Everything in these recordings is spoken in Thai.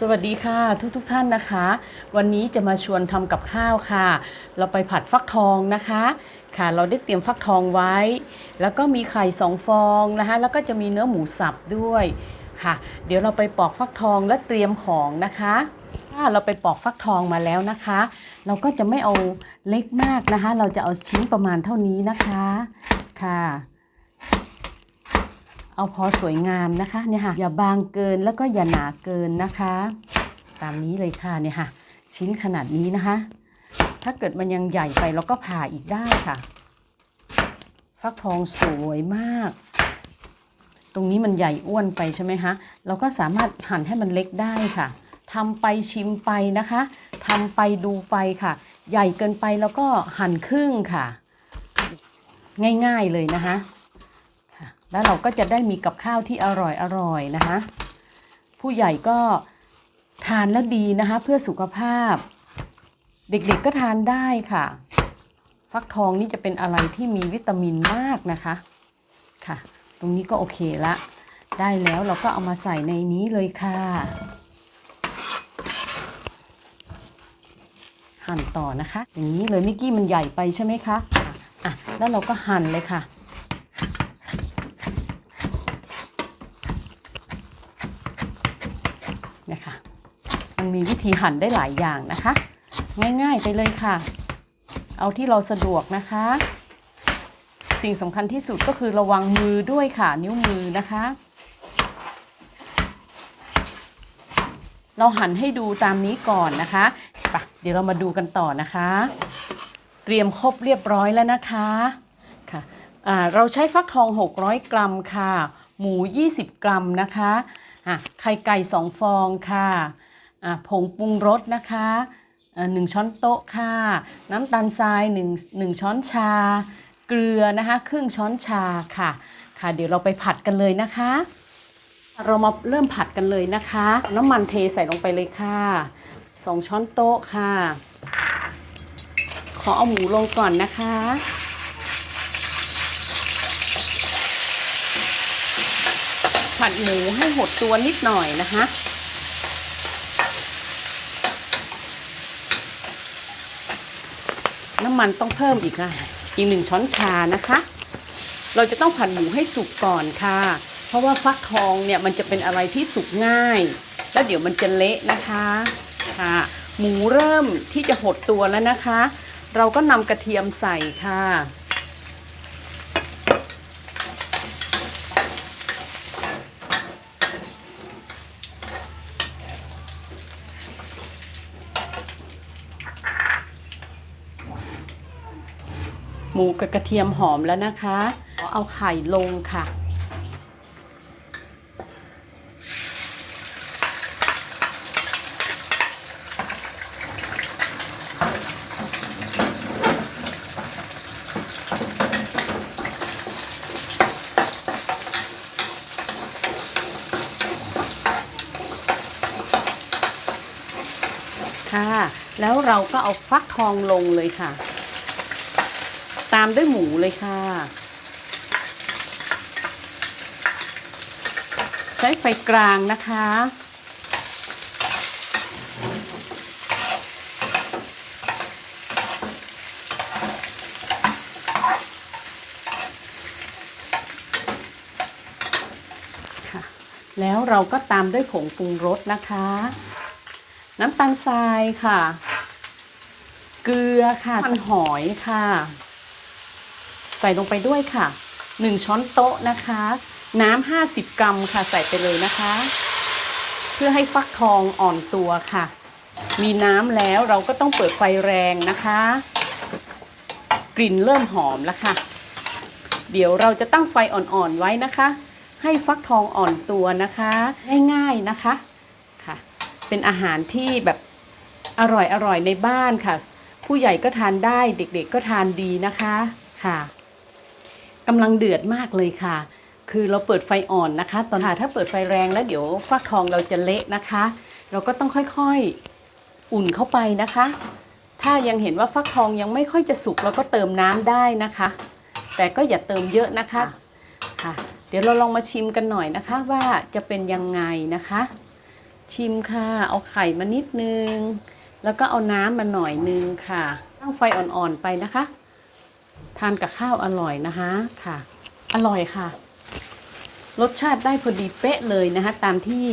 สวัสดีค่ะทุกทุกท่านนะคะ วันนี้จะมาชวนทำกับข้าวค่ะ เราไปผัดฟักทองนะคะค่ะ เราได้เตรียมฟักทองไว้ แล้วก็มีไข่สองฟองนะคะแล้วก็จะมีเนื้อหมูสับด้วยค่ะ เดี๋ยวเราไปปอกฟักทองและเตรียมของนะคะถ้าเราไปปอกฟักทองมาแล้วนะคะ เราก็จะไม่เอาเล็กมากนะคะ เราจะเอาชิ้นประมาณเท่านี้นะคะค่ะ เอาพอสวยงามนะคะเนี่ยค่ะอย่าบางเกินแล้วก็อย่าหนาเกินนะคะ ตามนี้เลยค่ะเนี่ยค่ะชิ้นขนาดนี้นะคะ ถ้าเกิดมันยังใหญ่ไปเราก็ผ่าอีกได้ค่ะ ฟักทองสวยมาก ตรงนี้มันใหญ่อ้วนไปใช่ไหมคะเราก็สามารถหั่นให้มันเล็กได้ค่ะทำไปชิมไปนะคะทำไปดูไปค่ะ ใหญ่เกินไปแล้วก็หั่นครึ่งค่ะ ง่ายๆเลยนะคะค่ะ แล้วเราก็จะได้มีกับข้าวที่อร่อยอร่อยนะคะ ผู้ใหญ่ก็ทานแล้วดีนะคะ เพื่อสุขภาพ เด็กๆก็ทานได้ค่ะ ฟักทองนี่จะเป็นอะไรที่มีวิตามินมากนะคะค่ะ ตรงนี้ก็โอเคละ ได้แล้วเราก็เอามาใส่ในนี้เลยค่ะ หั่นต่อนะคะ อย่างนี้เลยมิกกี้มันใหญ่ไปใช่ไหมคะอะแล้วเราก็หั่นเลยค่ะ เนี่ยค่ะ มีวิธีหั่นได้หลายอย่างนะคะ ง่ายๆไปเลยค่ะ เอาที่เราสะดวกนะคะ สิ่งสำคัญที่สุดก็คือระวังมือด้วยค่ะ นิ้วมือนะคะ เราหั่นให้ดูตามนี้ก่อนนะคะไปะเดี๋ยวเรามาดูกันต่อนะคะ เตรียมครบเรียบร้อยแล้วนะคะค่ะเราใช้ฟักทอง 600 กรัมค่ะ หมู 20 กรัมนะคะอะไข่ไก่ 2 ฟองค่ะ ผงปรุงรสนะคะหนึ่งช้อนโต๊ะค่ะ น้ำตาลทราย1 1ช้อนชา เกลือนะคะครึ่งช้อนชาค่ะ ค่ะ เดี๋ยวเราไปผัดกันเลยนะคะ เรามาเริ่มผัดกันเลยนะคะ น้ำมันเทใส่ลงไปเลยค่ะสองช้อนโต๊ะค่ะ ขอเอาหมูลงก่อนนะคะผัดหมูให้หดตัวนิดหน่อยนะคะำมันต้องเพิ่มอีกค่ะอีกหนึ่งช้อนชานะคะ เราจะต้องผัดหมูให้สุกก่อนค่ะ เพราะว่าฟักทองเนี่ยมันจะเป็นอะไรที่สุกง่าย แล้วเดี๋ยวมันจะเละนะคะค่ะ หมูเริ่มที่จะหดตัวแล้วนะคะ เราก็นำกระเทียมใส่ค่ะ หมูกับกระเทียมหอมแล้วนะคะ เอาไข่ลงค่ะ ค่ะ แล้วเราก็เอาฟักทองลงเลยค่ะ ตามด้วยหมูเลยค่ะ ใช้ไฟกลางนะคะ แล้วเราก็ตามด้วยผงปรุงรสนะคะ น้ำตาลทรายค่ะ เกลือค่ะมันหอยค่ะ ส่ลงไปด้วยค่ะ 1 ช้อนโต๊ะนะคะ น้ำ50 กรัมค่ะใส่ไปเลยนะคะ เพื่อให้ฟักทองอ่อนตัวค่ะ มีน้ำแล้วเราก็ต้องเปิดไฟแรงนะคะ กลิ่นเริ่มหอมแล้วค่ะ เดี๋ยวเราจะตั้งไฟอ่อนๆไว้นะคะ ให้ฟักทองอ่อนตัวนะคะง่ายๆนะคะค่ะ เป็นอาหารที่แบบอร่อยๆในบ้านค่ะ ผู้ใหญ่ก็ทานได้เด็กๆก็ทานดีนะคะค่ะ กำลังเดือดมากเลยค่ะ คือเราเปิดไฟอ่อนนะคะ ตอนค่ะถ้าเปิดไฟแรงแล้วเดี๋ยวฟักทองเราจะเละนะคะ เราก็ต้องค่อยๆอุ่นเข้าไปนะคะ ถ้ายังเห็นว่าฟักทองยังไม่ค่อยจะสุกเราก็เติมน้ำได้นะคะ แต่ก็อย่าเติมเยอะนะคะค่ะ เดี๋ยวเราลองมาชิมกันหน่อยนะคะว่าจะเป็นยังไงนะคะ ชิมค่ะเอาไข่มานิดนึง แล้วก็เอาน้ำมาหน่อยนึงค่ะ ตั้งไฟอ่อนๆไปนะคะ ทานกับข้าวอร่อยนะคะค่ะ อร่อยค่ะ รสชาติได้พอดีเป๊ะเลยนะคะ ตามที่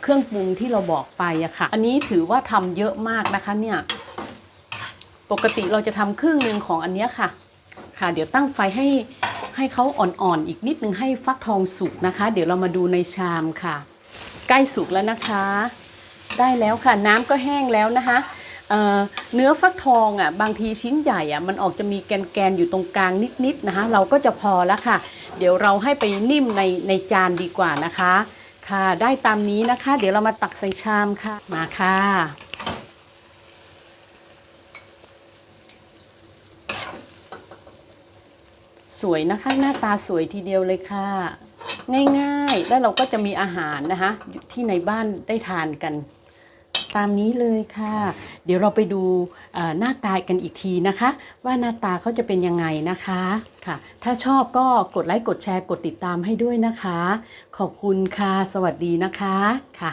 เครื่องปรุงที่เราบอกไปอะค่ะ อันนี้ถือว่าทำเยอะมากนะคะเนี่ย ปกติเราจะทำครึ่งหนึ่งของอันเนี้ยค่ะ ค่ะ เดี๋ยวตั้งไฟให้ให้เขาอ่อนๆอีกนิดนึงให้ฟักทองสุกนะคะ เดี๋ยวเรามาดูในชามค่ะ ใกล้สุกแล้วนะคะ ได้แล้วค่ะ น้ำก็แห้งแล้วนะคะ เอ่อเนื้อฟักทองอะบางทีชิ้นใหญ่อะมันออกจะมีแกนๆอยู่ตรงกลางนิดๆนะคะ เราก็จะพอแล้วค่ะ เดี๋ยวเราให้ไปนิ่มในในจานดีกว่านะคะ ค่ะ ได้ตามนี้นะคะ เดี๋ยวเรามาตักใส่ชามค่ะมาค่ะสวยนะคะหน้าตาสวยทีเดียวเลยค่ะ ง่ายๆ แล้วเราก็จะมีอาหารนะคะอยู่ที่ในบ้านได้ทานกัน ตามนี้เลยค่ะ เดี๋ยวเราไปดูหน้าตากันอีกทีนะคะ ว่าหน้าตาเขาจะเป็นยังไงนะคะค่ะ ถ้าชอบก็กดไลค์กดแชร์กดติดตามให้ด้วยนะคะ ขอบคุณค่ะ สวัสดีนะคะค่ะ